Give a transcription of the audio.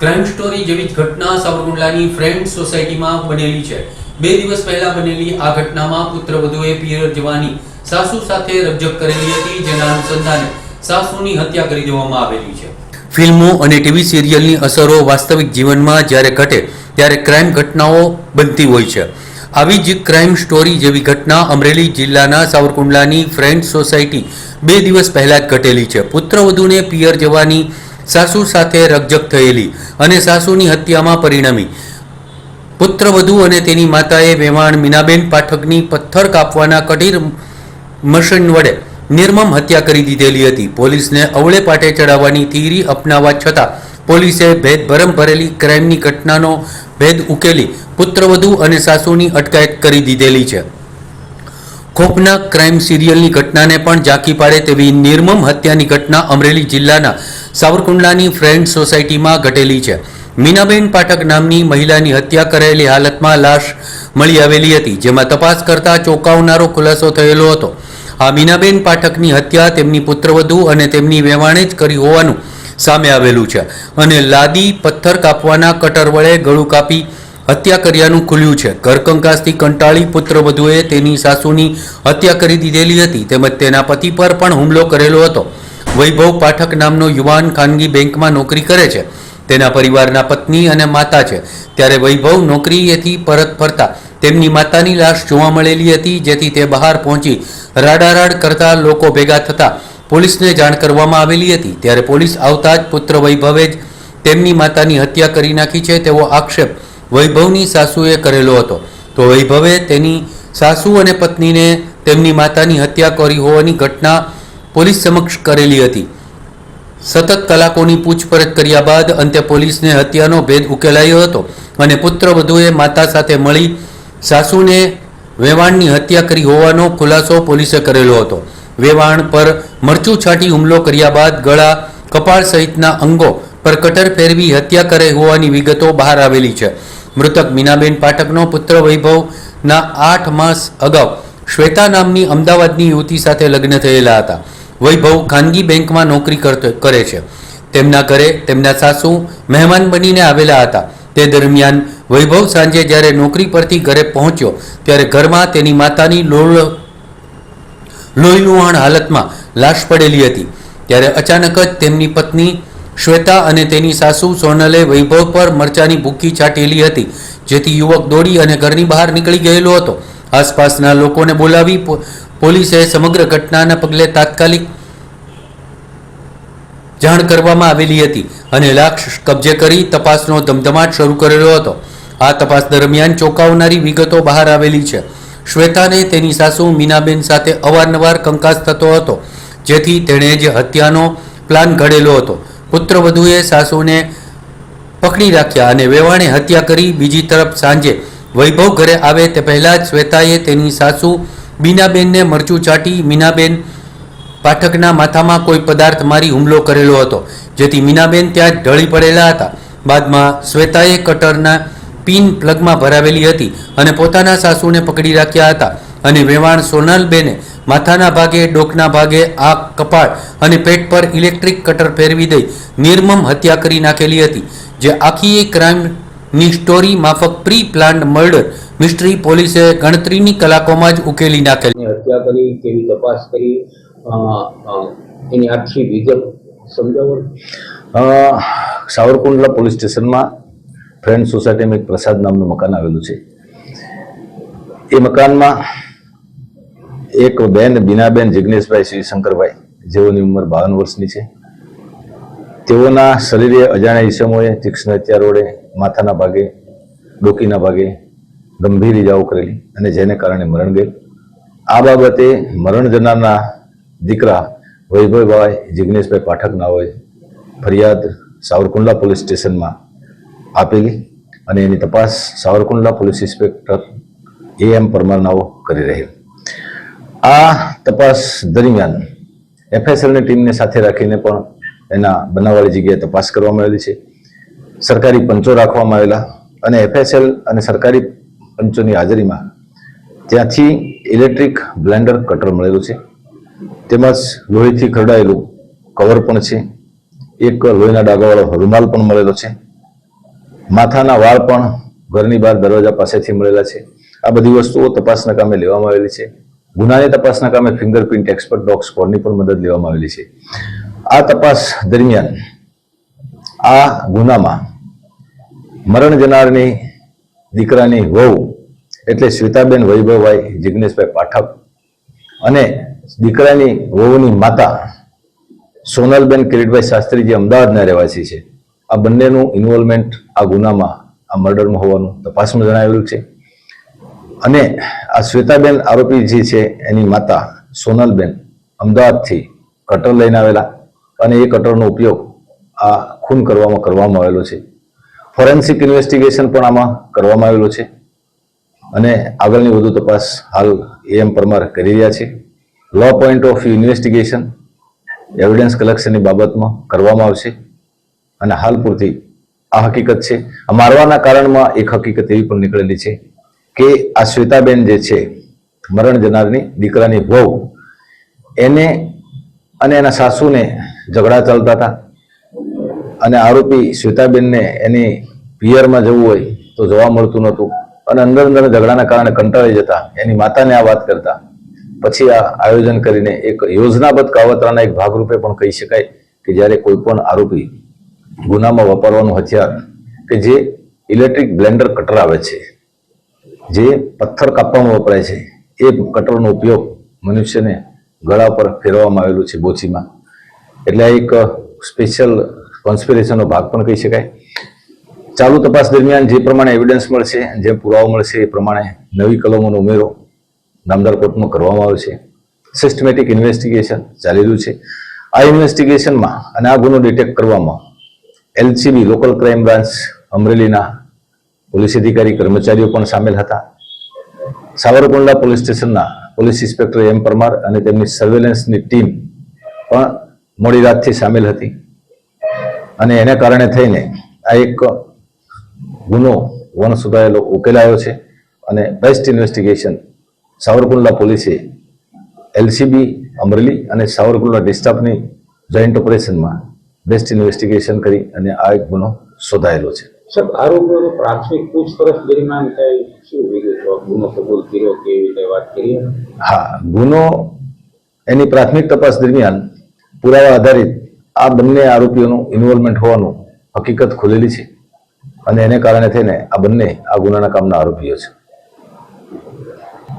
Crime story જેવી ઘટના સાવરકુંડલાની friend સોસાયટીમાં બનેલી છે. બે દિવસ પહેલા બનેલી આ ઘટનામાં પુત્રવધુએ પિયર જવાની સાસુ સાથે રકઝક કરેલી હતી, જેના અનુસંધાને સાસુની હત્યા કરી દેવામાં આવેલી છે. ફિલ્મો અને ટીવી સિરિયલની અસરો વાસ્તવિક જીવનમાં જ્યારે ઘટે, ત્યારે ક્રાઇમ ઘટનાઓ બનતી હોય છે. આવી જ ક્રાઇમ સ્ટોરી જેવી ઘટના અમરેલી જિલ્લાના સાવરકુંડલાની ફ્રેન્ડ સોસાયટી બે દિવસ પહેલા જ ઘટેલી છે. પુત્રવધુને પિયર જવાની સાસુ સાથે રકજક થયેલી અને સાસુની હત્યામાં પરિણમી. પુત્રવધુ અને તેની માતાએ વેવાણ મીનાબેન પાઠકની પથ્થર કાપવાના કઠિર મશીન વડે નિર્મમ હત્યા કરી દીધેલી હતી. પોલીસને અવળે પાટે ચડાવવાની થિયરી અપનાવવા છતાં પોલીસે ભેદભરમ ભરેલી ક્રાઇમની ઘટનાનો ભેદ ઉકેલી પુત્રવધુ અને સાસુની અટકાયત કરી દીધેલી છે. ખોફનાક ક્રાઇમ સિરિયલની ઘટનાને પણ ઝાંકી પાડે તેવી નિર્મમ હત્યાની ઘટના અમરેલી જિલ્લાના સાવરકુંડલાની ફ્રેન્ડ સોસાયટીમાં ઘટેલી છે. મીનાબેન પાઠક નામની મહિલાની હત્યા કરાયેલી હાલતમાં લાશ મળી આવેલી હતી, જેમાં તપાસ કરતા ચોંકાવનારો ખુલાસો થયેલો હતો. આ મીનાબેન પાઠકની હત્યા તેમની પુત્રવધુ અને તેમની વેવાણે જ કરી હોવાનું સામે આવેલું છે અને લાદી પથ્થર કાપવાના કટર વડે ગળું કાપી હત્યા કર્યાનું ખુલ્યું છે. ઘરકંકાસથી કંટાળી પુત્રવધુએ તેની સાસુની હત્યા કરી દીધેલી હતી, તેમજ તેના પતિ પર પણ હુમલો કરેલો હતો. વૈભવ પાઠક નામનો યુવાન ખાનગી બેંકમાં નોકરી કરે છે. તેના પરિવારના પત્ની અને માતા છે. ત્યારે વૈભવ નોકરીએથી પરત ફરતા. તેમની માતાની લાશ જોવા મળેલી હતી, જેથી તે બહાર પહોંચી રાડારાડ કરતા લોકો ભેગા થતા પોલીસને જાણ કરવામાં આવેલી હતી. ત્યારે પોલીસ આવતા જ પુત્ર વૈભવે જ તેમની માતાની હત્યા કરી નાખી છે તેવો આક્ષેપ વૈભવની સાસુએ કરેલો હતો. તો વૈભવે તેની સાસુ અને પત્નીને તેમની માતાની હત્યા કરી હોવાની ઘટના પોલીસ સમક્ષ કરેલી હતી. સતત કલાકોની પૂછપરછ કર્યા બાદ અંતે પોલીસને હત્યાનો ભેદ ઉકેલાયો હતો અને પુત્રવધુએ માતા સાથે મળી સાસુને વેવાણની હત્યા કરી હોવાનો ખુલાસો પોલીસે કરેલો હતો. વેવાણ પર મરચું છાંટી હુમલો કર્યા બાદ ગળા કપાળ સહિતના અંગો પર કટર ફેરવી હત્યા કરે હોવાની વિગતો બહાર આવેલી છે. મૃતક મીનાબેન પાઠકનો પુત્ર વૈભવના આઠ માસ અગાઉ શ્વેતા નામની અમદાવાદની યુવતી સાથે લગ્ન થયેલા હતા. વૈભવ ખાનગી બેંકમાં નોકરી કરે છે. તેમના ઘરે તેમના સાસુ મહેમાન બનીને આવેલા હતા. તે દરમિયાન વૈભવ સાંજે જ્યારે નોકરી પરથી ઘરે પહોંચ્યો, ત્યારે ઘરમાં તેની માતાની લોળ, લોહીલુહાણ હાલતમાં લાશ પડેલી હતી. ત્યારે અચાનક જ તેમની પત્ની શ્વેતા અને તેની સાસુ સોનલે વૈભવ પર મરચાની ભૂકી છાંટેલી હતી, જેથી યુવક દોડી અને ઘરની બહાર નીકળી ગયેલો હતો. આસપાસના લોકોને બોલાવી પોલીસે સમગ્ર ઘટનાના પગલે તાત્કાલિક જાણ કરવામાં આવેલી હતી અને લાખ કબજે કરી તપાસનો ધમધમાટ શરૂ કરેલો હતો. આ તપાસ દરમિયાન ચોંકાવનારી વિગતો બહાર આવેલી છે. શ્વેતાને તેની સાસુ મીનાબેન સાથે અવારનવાર કંકાસ થતો હતો, જેથી તેણે જ હત્યાનો પ્લાન ઘડેલો હતો. પુત્રવધુએ સાસુને પકડી રાખ્યા અને વેવાણે હત્યા કરી બીજી તરફ સાંજે વૈભવ ઘરે આવે તે પહેલાં જ શ્વેતાએ તેની સાસુ બીનાબેનને મરચું ચાટી મીનાબેન પાઠકના માથામાં કોઈ પદાર્થ મારી હુમલો કરેલો હતો, જેથી મીનાબેન ત્યાં ઢળી પડેલા હતા. બાદમાં શ્વેતાએ કટરના પિન પ્લગમાં ભરાવેલી હતી અને પોતાના સાસુને પકડી રાખ્યા હતા અને વેવાણ સોનલબેને માથાના ભાગે, ડોકના ભાગે આંખ કપાળ અને પેટ પર ઇલેક્ટ્રિક કટર ફેરવી દઈ નિર્મમ હત્યા કરી નાખેલી હતી, જે આખી ક્રાઇમની સ્ટોરી માફક પ્રી પ્લાન્ડ મર્ડર મિસ્ટ્રી પોલીસે ગણતરીની કલાકોમાં જ ઉકેલી નાખેલ. હત્યા કરી તેની તપાસ કરી એની આખી વિગત સમજાવો. સાવરકુંડલા પોલીસ સ્ટેશનમાં ફ્રેન્ડ સોસાયટીમાં એક પ્રસાદ નામનું મકાન આવેલું છે. એ મકાનમાં એક બેન બીનાબેન જિગ્નેશભાઈ શિવશંકરભાઈ જેઓની ઉંમર બાવન વર્ષની છે. તેઓના શરીરે અજાણ્યા ઈસમોએ તીક્ષ્ણ હત્યા રોડે માથાના ભાગે, ડોકીના ભાગે ગંભીર ઇજાઓ કરેલી અને જેને કારણે મરણ ગયેલ. આ બાબતે મરણ જનારના દીકરા વૈભવભાઈ જિગ્નેશભાઈ પાઠક નાઓએ ફરિયાદ સાવરકુંડલા પોલીસ સ્ટેશનમાં આપેલી અને એની તપાસ Savarkundla police inspector A M પરમારનાઓ કરી રહેલ. આ તપાસ દરમિયાન એફએસએલની ટીમને સાથે રાખીને પણ એના બનાવવાળી જગ્યાએ તપાસ કરવામાં આવેલી છે. સરકારી પંચો રાખવામાં આવેલા અને એફએસએલ અને સરકારી પંચોની હાજરીમાં ત્યાંથી ઇલેક્ટ્રિક બ્લેન્ડર કટર મળેલું છે. તેમજ લોહીથી ખરડાયેલું કવર પણ છે. એક લોહીના ડાગાવાળો રૂમાલ પણ મળેલો છે. માથાના વાળ પણ ઘરની બહાર દરવાજા પાસેથી મળેલા છે. આ બધી વસ્તુઓ તપાસના કામે લેવામાં આવેલી છે. ગુનાની તપાસના કામે ફિંગરપ્રિન્ટ એક્સપર્ટ ડોગ સ્કોડની પણ મદદ લેવામાં આવેલી છે. આ તપાસ દરમિયાન આ ગુનામાં મરણ જનારની દીકરાની વહુ એટલે શ્વેતાબેન વૈભવભાઈ જિજ્ઞેશભાઈ પાઠક અને દીકરાની વહુની માતા સોનલબેન કિરીટભાઈ શાસ્ત્રી જે અમદાવાદના રહેવાસી છે, આ બંનેનું ઇન્વોલ્વમેન્ટ આ ગુનામાં, આ મર્ડરમાં હોવાનું તપાસમાં જણાવેલું છે. અને આ શ્વેતાબેન આરોપી જે છે, એની માતા સોનલબેન અમદાવાદથી કટર લઈને આવેલા. અને એ કટરનો ઉપયોગ આ ખૂન કરવામાં કરવામાં આવેલો છે. ફોરેન્સિક ઇન્વેસ્ટિગેશન પણ આમાં કરવામાં આવેલું છે. અને આગળની વધુ તપાસ હાલ એમ પરમાર કરી રહ્યા છે. Law point of investigation evidence કલેક્શનની બાબતમાં કરવામાં આવશે. અને હાલ પૂરતી આ હકીકત છે. આ મારવાના કારણમાં એક હકીકત એવી પણ નીકળેલી છે કે આ શ્વેતાબેન જે છે, મરણ જનારની દીકરાની વહુ, એને અને એના સાસુને ઝઘડા ચાલતા હતા. અને આરોપી શ્વેતાબેનને એની પિયરમાં જવું હોય તો જોવા મળતું નહોતું. અને અંદર અંદર ઝઘડાના કારણે કંટાળી જતા. એની માતાને આ વાત કરતા. પછી આ આયોજન કરીને એક યોજનાબદ્ધ કાવતરાના એક ભાગરૂપે પણ કહી શકાય કે જ્યારે કોઈ પણ આરોપી ગુનામાં વાપરવાનું હથિયાર કે જે ઇલેક્ટ્રિક બ્લેન્ડર કટર આવે છે, જે પથ્થર કાપવામાં વપરાય છે, એ કટરનો ઉપયોગ મનુષ્યને ગળા પર ફેરવવામાં આવેલું છે બોચીમાં. એટલે એક સ્પેશિયલ કોન્સ્પિરેશનનો ભાગ પણ કહી શકાય. ચાલુ તપાસ દરમિયાન જે પ્રમાણે એવિડન્સ મળશે, જે પુરાવો મળશે, એ પ્રમાણે નવી કલમોનો ઉમેરો નામદાર કોર્ટમાં કરવામાં આવશે સિસ્ટમેટિક ઇન્વેસ્ટિગેશન ચાલી રહ્યું છે. આ ઇન્વેસ્ટિગેશનમાં અને આ ગુનો ડિટેક્ટ કરવામાં એલસીબી લોકલ ક્રાઇમ બ્રાન્ચ અમરેલીના પોલીસ અધિકારી કર્મચારીઓ પણ સામેલ હતા. સાવરકુંડલા પોલીસ સ્ટેશનના પોલીસ ઇન્સ્પેક્ટર એમ પરમાર અને તેમની સર્વેલન્સની ટીમ પણ મોડી રાતથી સામેલ હતી. અને એને કારણે થઈને આ એક ગુનો વન સુધારેલો ઉકેલાયો છે અને બેસ્ટ ઇન્વેસ્ટિગેશન સાવરકુંડલા પોલીસે એલસીબી અમરેલી અને સાવરકુંડલા ડિસ્ટાફની જોઈન્ટ ઓપરેશનમાં બેસ્ટ ઇન્વેસ્ટિગેશન કરી અને આ એક ગુનો શોધાયેલો છે. સાહેબ આરોપીઓની પ્રાથમિક પૂછપરછ દરમિયાન કઈ શું વિગતો ગુનો કબૂલ કર્યો કેવી રીતે વાત કરી? હા ગુનો એની પ્રાથમિક તપાસ દરમિયાન પુરાવા આધારિત આ બંને આરોપીઓનું ઇન્વોલ્વમેન્ટ હોવાનું હકીકત ખુલેલી છે. અને એને કારણે થઈને આ બંને આ ગુનાના કામના આરોપીઓ છે.